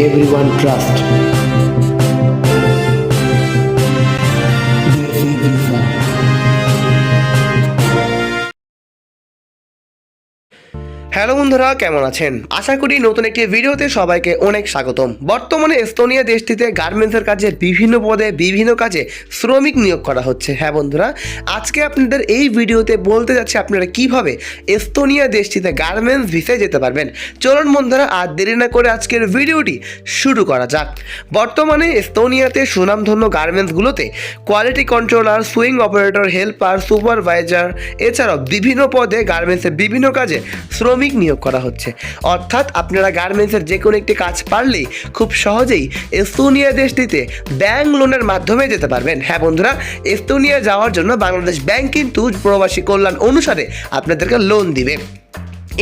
everyone trusts. Hello বন্ধুরা, কেমন আছেন? আশা করি নতুন একটি ভিডিওতে সবাইকে অনেক স্বাগতম। বর্তমানে এস্তোনিয়া দেশটিতে গার্মেন্টসের কাজে বিভিন্ন পদে বিভিন্ন কাজে শ্রমিক নিয়োগ করা হচ্ছে। হ্যাঁ বন্ধুরা, আজকে আপনাদের এই ভিডিওতে বলতে যাচ্ছি আপনারা কীভাবে এস্তোনিয়া দেশটিতে গার্মেন্টস ভিসায় যেতে পারবেন। চলুন বন্ধুরা, আর দেরি না করে আজকের ভিডিওটি শুরু করা যাক। বর্তমানে এস্তোনিয়াতে সুনামধন্য গার্মেন্টসগুলোতে quality controller sewing operator helper supervisor এছাড়াও বিভিন্ন পদে গার্মেন্টসের বিভিন্ন কাজে শ্রমিক নিয়োগ করা হচ্ছে। অর্থাৎ আপনারা গার্মেন্টসের যে কোনো একটি কাজ পারলেই খুব সহজেই এস্তোনিয়া দেশটিতে ব্যাংক লোনের মাধ্যমে যেতে পারবেন। হ্যাঁ বন্ধুরা, এস্তোনিয়া যাওয়ার জন্য বাংলাদেশ ব্যাংক কিন্তু প্রবাসী কল্যাণ অনুসারে আপনাদেরকে লোন দিবে।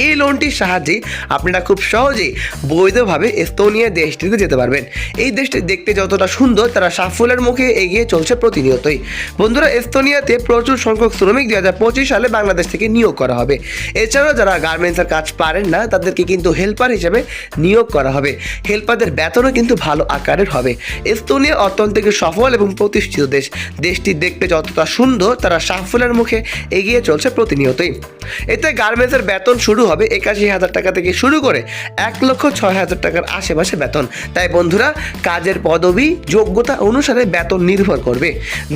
এই লোনটির সাহায্যে আপনারা খুব সহজেই বৈধভাবে এস্তোনিয়া দেশটিতে যেতে পারবেন। এই দেশটি দেখতে যতটা সুন্দর, তারা সাফল্যের মুখে এগিয়ে চলছে প্রতিনিয়তই। বন্ধুরা, এস্তোনিয়াতে প্রচুর সংখ্যক শ্রমিক দুই হাজার পঁচিশ সালে বাংলাদেশ থেকে নিয়োগ করা হবে। এছাড়াও যারা গার্মেন্টসের কাজ পারেন না, তাদেরকে কিন্তু হেল্পার হিসেবে নিয়োগ করা হবে। হেল্পারদের বেতনও কিন্তু ভালো আকারের হবে। এস্তোনিয়া অত্যন্ত সফল এবং প্রতিষ্ঠিত দেশ। দেশটি দেখতে যতটা সুন্দর, তারা সাফল্যের মুখে এগিয়ে চলছে প্রতিনিয়তই। এতে গার্মেন্টসের বেতন শুরু হবে একাশি হাজার টাকা থেকে শুরু করে এক লক্ষ ছয় হাজার টাকার আশেপাশে বেতন। তাই বন্ধুরা, কাজের পদবি, যোগ্যতা অনুসারে বেতন নির্ভর করবে।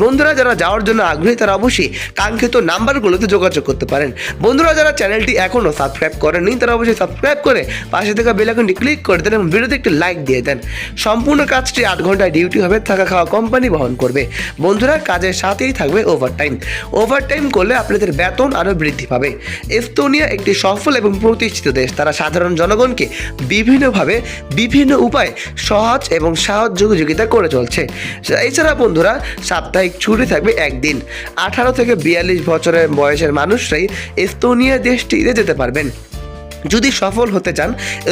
বন্ধুরা, যারা যাওয়ার জন্য আগ্রহী, তারা অবশ্যই কাঙ্ক্ষিত নাম্বারগুলোতে যোগাযোগ করতে পারেন। বন্ধুরা, যারা চ্যানেলটি এখনও সাবস্ক্রাইব করেননি, তারা অবশ্যই সাবস্ক্রাইব করে পাশে থাকা বেলাকনটি ক্লিক করে দেন এবং ভিডিওতে একটি লাইক দিয়ে দেন। সম্পূর্ণ কাজটি আট ঘন্টায় ডিউটি হবে, থাকা খাওয়া কোম্পানি বহন করবে। বন্ধুরা, কাজের সাথেই থাকবে ওভারটাইম ওভারটাইম করলে আপনাদের বেতন আরও বৃদ্ধি পাবে। এস্তোনিয়া একটি সফল এবং প্রতিষ্ঠিত দেশ। তারা সাধারণ জনগণকে বিভিন্নভাবে বিভিন্ন উপায়ে, সহজ এবং সহযোগিতা করে চলছে। এছাড়া বন্ধুরা, সাপ্তাহিক ছুটি থাকবে একদিন। আঠারো থেকে বিয়াল্লিশ বছরের বয়সের মানুষরাই এস্তোনিয়া দেশটিতে যেতে পারবেন। যদি সফল হতে চান,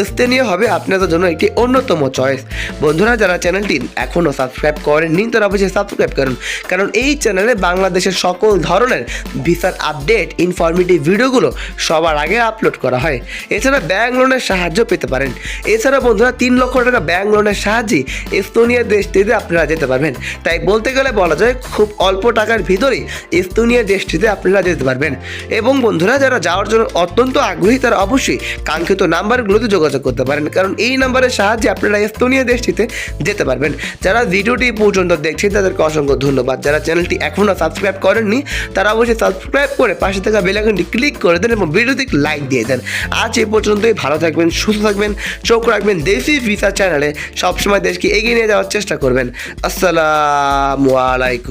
স্থানীয় হবে আপনাদের জন্য একটি অন্যতম চয়েস বন্ধুরা, যারা চ্যানেলটি এখনও সাবস্ক্রাইব করেননি, তারা অবশ্যই সাবস্ক্রাইব করুন। কারণ এই চ্যানেলে বাংলাদেশের সকল ধরনের ভিসার আপডেট ইনফরমেটিভ ভিডিওগুলো সবার আগে আপলোড করা হয়। এছাড়া ব্যাংক লোনের সাহায্য পেতে পারেন। এছাড়া বন্ধুরা, তিন লক্ষ টাকা ব্যাংক লোনের সাহায্যে এস্তোনিয়া দেশটিতে আপনারা যেতে পারবেন। তাই বলতে গেলে বলা যায়, খুব অল্প টাকার ভিতরেই এস্তোনিয়া দেশটিতে আপনারা যেতে পারবেন। এবং বন্ধুরা, যারা যাওয়ার জন্য অত্যন্ত আগ্রহী, তারা অবশ্যই কাঙ্ক্ষিত নাম্বারগুলোতে যোগাযোগ করতে পারেন। কারণ এই নাম্বারের সাহায্যে আপনারা এস্তোনিয়া দেশটিতে যেতে পারবেন। যারা ভিডিওটি পর্যন্ত দেখছেন তাদেরকে অসংখ্য ধন্যবাদ। যারা চ্যানেলটি এখনও সাবস্ক্রাইব করেননি, তারা অবশ্যই সাবস্ক্রাইব করে পাশে থাকা বেলাইকনটি ক্লিক করে দেন এবং ভিডিওতে লাইক দিয়ে দেন। আজ এই পর্যন্তই, ভালো থাকবেন, সুস্থ থাকবেন, চোখ রাখবেন দেশি ভিসা চ্যানেলে। সবসময় দেশকে এগিয়ে নিয়ে যাওয়ার চেষ্টা করবেন। আসসালামু আলাইকুম।